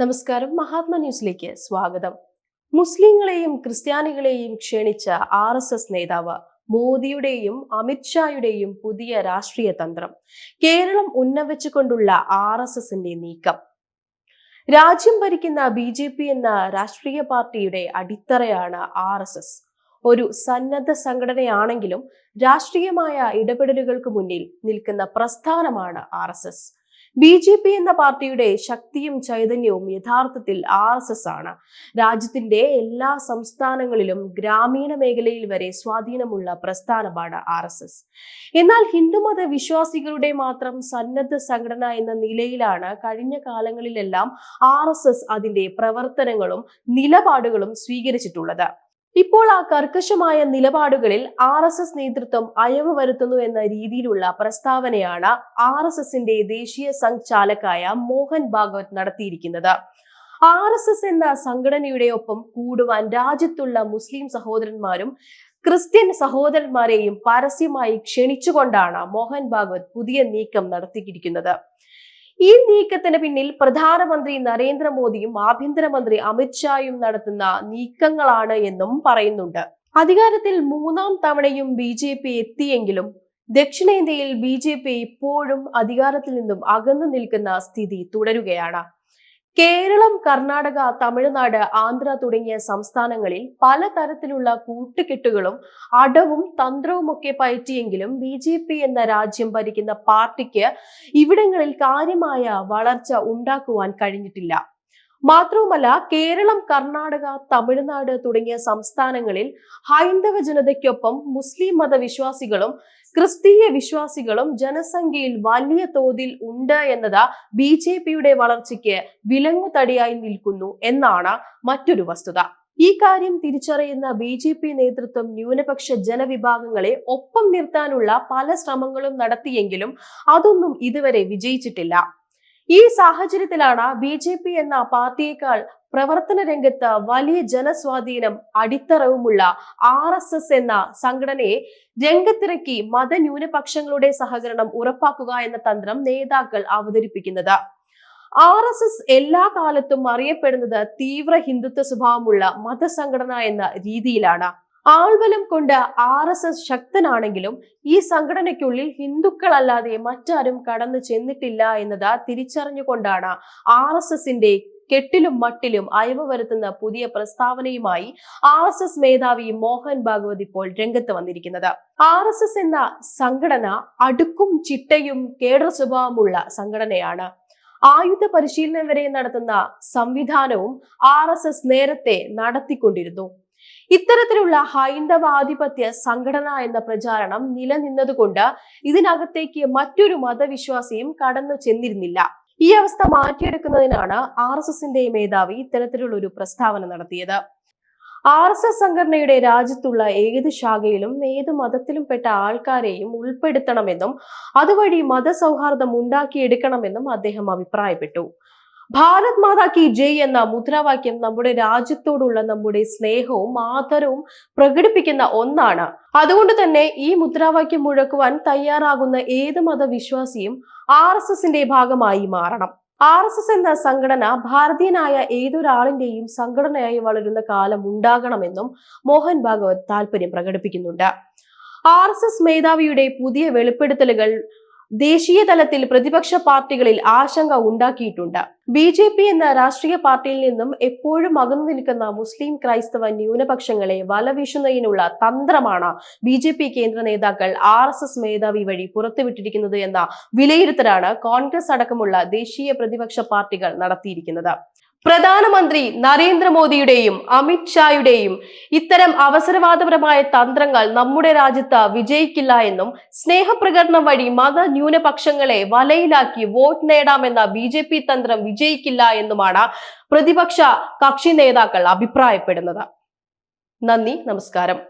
നമസ്കാരം. മഹാത്മ ന്യൂസിലേക്ക് സ്വാഗതം. മുസ്ലിങ്ങളെയും ക്രിസ്ത്യാനികളെയും ക്ഷണിച്ച ആർ എസ് എസ് നേതാവ് മോദിയുടെയും അമിത്ഷായുടെയും പുതിയ രാഷ്ട്രീയ തന്ത്രം. കേരളം ഉന്നവച്ചുകൊണ്ടുള്ള ആർ എസ് എസിന്റെ നീക്കം. രാജ്യം ഭരിക്കുന്ന ബി ജെ പി എന്ന രാഷ്ട്രീയ പാർട്ടിയുടെ അടിത്തറയാണ് ആർ എസ് എസ്. ഒരു സന്നദ്ധ സംഘടനയാണെങ്കിലും രാഷ്ട്രീയമായ ഇടപെടലുകൾക്ക് മുന്നിൽ നിൽക്കുന്ന പ്രസ്ഥാനമാണ് R S S. B J P എന്ന പാർട്ടിയുടെ ശക്തിയും ചൈതന്യവും യഥാർത്ഥത്തിൽ ആർ എസ് എസ് ആണ്. രാജ്യത്തിന്റെ എല്ലാ സംസ്ഥാനങ്ങളിലും ഗ്രാമീണ മേഖലയിൽ വരെ സ്വാധീനമുള്ള പ്രസ്ഥാനമാണ് ആർ എസ് എസ്. എന്നാൽ ഹിന്ദുമത വിശ്വാസികളുടെ മാത്രം സന്നദ്ധ സംഘടന എന്ന നിലയിലാണ് കഴിഞ്ഞ കാലങ്ങളിലെല്ലാം ആർ എസ് എസ് അതിന്റെ പ്രവർത്തനങ്ങളും നിലപാടുകളും സ്വീകരിച്ചിട്ടുള്ളത്. ഇപ്പോൾ ആ കർക്കശമായ നിലപാടുകളിൽ ആർ എസ് എസ് നേതൃത്വം അയവ് വരുത്തുന്നു എന്ന രീതിയിലുള്ള പ്രസ്താവനയാണ് ആർ എസ് എസിന്റെ ദേശീയ സംഘാലകായ മോഹൻ ഭാഗവത് നടത്തിയിരിക്കുന്നത്. ആർ എസ് എസ് എന്ന സംഘടനയുടെ ഒപ്പം കൂടുവാൻ രാജ്യത്തുള്ള മുസ്ലിം സഹോദരന്മാരും ക്രിസ്ത്യൻ സഹോദരന്മാരെയും പരസ്യമായി ക്ഷണിച്ചുകൊണ്ടാണ് മോഹൻ ഭാഗവത് പുതിയ നീക്കം നടത്തിയിരിക്കുന്നത്. ഈ നീക്കത്തിന് പിന്നിൽ പ്രധാനമന്ത്രി നരേന്ദ്രമോദിയും ആഭ്യന്തരമന്ത്രി അമിത്ഷായും നടത്തുന്ന നീക്കങ്ങളാണ് എന്നും പറയുന്നുണ്ട്. അധികാരത്തിൽ മൂന്നാം തവണയും ബി ജെ പി എത്തിയെങ്കിലും ദക്ഷിണേന്ത്യയിൽ ബി ജെ പി ഇപ്പോഴും അധികാരത്തിൽ നിന്നും അകന്നു നിൽക്കുന്ന സ്ഥിതി തുടരുകയാണ്. കേരളം കർണാടക തമിഴ്നാട് ആന്ധ്ര തുടങ്ങിയ സംസ്ഥാനങ്ങളിൽ പലതരത്തിലുള്ള കൂട്ടുകെട്ടുകളും അടവും തന്ത്രവുമൊക്കെ പയറ്റിയെങ്കിലും ബി ജെ പി എന്ന രാജ്യം ഭരിക്കുന്ന പാർട്ടിക്ക് ഇവിടങ്ങളിൽ കാര്യമായ വളർച്ച ഉണ്ടാക്കുവാൻ കഴിഞ്ഞിട്ടില്ല. മാത്രവുമല്ല കേരളം കർണാടക തമിഴ്നാട് തുടങ്ങിയ സംസ്ഥാനങ്ങളിൽ ഹൈന്ദവ ജനതയ്ക്കൊപ്പം മുസ്ലിം മതവിശ്വാസികളും ക്രിസ്തീയ വിശ്വാസികളും ജനസംഖ്യയിൽ വലിയ തോതിൽ ഉണ്ട് എന്നത് ബി ജെ പിയുടെ വളർച്ചയ്ക്ക് വിലങ്ങുതടിയായി നിൽക്കുന്നു എന്നാണ് മറ്റൊരു വസ്തുത. ഈ കാര്യം തിരിച്ചറിയുന്ന ബി ജെ പി നേതൃത്വം ന്യൂനപക്ഷ ജനവിഭാഗങ്ങളെ ഒപ്പം നിർത്താനുള്ള പല ശ്രമങ്ങളും നടത്തിയെങ്കിലും അതൊന്നും ഇതുവരെ വിജയിച്ചിട്ടില്ല. ഈ സാഹചര്യത്തിലാണ് ബി ജെ പി എന്ന പാർട്ടിയേക്കാൾ പ്രവർത്തന രംഗത്ത് വലിയ ജനസ്വാധീനം അടിത്തറവുമുള്ള ആർ എസ് എസ് എന്ന സംഘടനയെ രംഗത്തിറക്കി മതന്യൂനപക്ഷങ്ങളുടെ സഹകരണം ഉറപ്പാക്കുക എന്ന തന്ത്രം നേതാക്കൾ അവതരിപ്പിക്കുന്നത്. ആർ എസ് എസ് എല്ലാ കാലത്തും അറിയപ്പെടുന്നത് തീവ്ര ഹിന്ദുത്വ സ്വഭാവമുള്ള മതസംഘടന എന്ന രീതിയിലാണ്. ആൾബലം കൊണ്ട് ആർ എസ് എസ് ശക്തനാണെങ്കിലും ഈ സംഘടനയ്ക്കുള്ളിൽ ഹിന്ദുക്കളല്ലാതെ മറ്റാരും കടന്നു ചെന്നിട്ടില്ല എന്നത് തിരിച്ചറിഞ്ഞുകൊണ്ടാണ് ആർ എസ് എസിന്റെ കെട്ടിലും മട്ടിലും അയവ് വരുത്തുന്ന പുതിയ പ്രസ്താവനയുമായി ആർ എസ് എസ് മേധാവി മോഹൻ ഭാഗവത് ഇപ്പോൾ രംഗത്ത് വന്നിരിക്കുന്നത്. ആർ എസ് എസ് എന്ന സംഘടന അടുക്കും ചിട്ടയും കേഡർ സ്വഭാവമുള്ള സംഘടനയാണ്. ആയുധ പരിശീലനം വരെ നടത്തുന്ന സംവിധാനവും ആർ നേരത്തെ നടത്തിക്കൊണ്ടിരുന്നു. ഇത്തരത്തിലുള്ള ഹൈന്ദവാധിപത്യ സംഘടന എന്ന പ്രചാരണം നിലനിന്നതുകൊണ്ട് ഇതിനകത്തേക്ക് മറ്റൊരു മതവിശ്വാസിയും കടന്നു ചെന്നിരുന്നില്ല. ഈ അവസ്ഥ മാറ്റിയെടുക്കുന്നതിനാണ് ആർ എസ് എസിന്റെ മേധാവി ഇത്തരത്തിലുള്ള ഒരു പ്രസ്താവന നടത്തിയത്. ആർ എസ് എസ് സംഘടനയുടെ രാജ്യത്തുള്ള ഏത് ശാഖയിലും ഏത് മതത്തിലും പെട്ട ആൾക്കാരെയും ഉൾപ്പെടുത്തണമെന്നും അതുവഴി മതസൗഹാർദ്ദം ഉണ്ടാക്കിയെടുക്കണമെന്നും അദ്ദേഹം അഭിപ്രായപ്പെട്ടു. ഭാരത് മാതാ കി ജയ് എന്ന മുദ്രാവാക്യം നമ്മുടെ രാജ്യത്തോടുള്ള നമ്മുടെ സ്നേഹവും ആദരവും പ്രകടിപ്പിക്കുന്ന ഒന്നാണ്. അതുകൊണ്ട് തന്നെ ഈ മുദ്രാവാക്യം മുഴക്കുവാൻ തയ്യാറാകുന്ന ഏത് മതവിശ്വാസിയും ആർ എസ് എസിന്റെ ഭാഗമായി മാറണം. ആർ എസ് എസ് എന്ന സംഘടന ഭാരതീയനായ ഏതൊരാളിന്റെയും സംഘടനയായി വളരുന്ന കാലം ഉണ്ടാകണമെന്നും മോഹൻ ഭാഗവത് താല്പര്യം പ്രകടിപ്പിക്കുന്നുണ്ട്. ആർ എസ് എസ് മേധാവിയുടെ പുതിയ വെളിപ്പെടുത്തലുകൾ ദേശീയ തലത്തിൽ പ്രതിപക്ഷ പാർട്ടികളിൽ ആശങ്ക ഉണ്ടാക്കിയിട്ടുണ്ട്. ബി ജെ പി എന്ന രാഷ്ട്രീയ പാർട്ടിയിൽ നിന്നും എപ്പോഴും അകന്നു നിൽക്കുന്ന മുസ്ലിം ക്രൈസ്തവ ന്യൂനപക്ഷങ്ങളെ വലവീശുന്നതിനുള്ള തന്ത്രമാണ് ബി ജെ പി കേന്ദ്ര നേതാക്കൾ ആർ എസ് എസ് മേധാവി വഴി പുറത്തുവിട്ടിരിക്കുന്നത് എന്ന വിലയിരുത്തലാണ് കോൺഗ്രസ് അടക്കമുള്ള ദേശീയ പ്രതിപക്ഷ പാർട്ടികൾ നടത്തിയിരിക്കുന്നത്. പ്രധാനമന്ത്രി നരേന്ദ്രമോദിയുടെയും അമിത്ഷായുടെയും ഇത്തരം അവസരവാദപരമായ തന്ത്രങ്ങൾ നമ്മുടെ രാജ്യത്ത് വിജയിക്കില്ല എന്നും സ്നേഹപ്രകടനം വഴി മത ന്യൂനപക്ഷങ്ങളെ വലയിലാക്കി വോട്ട് നേടാമെന്ന ബി ജെ പി തന്ത്രം വിജയിക്കില്ല എന്നുമാണ് പ്രതിപക്ഷ കക്ഷി നേതാക്കൾ അഭിപ്രായപ്പെടുന്നത്. നന്ദി നമസ്കാരം.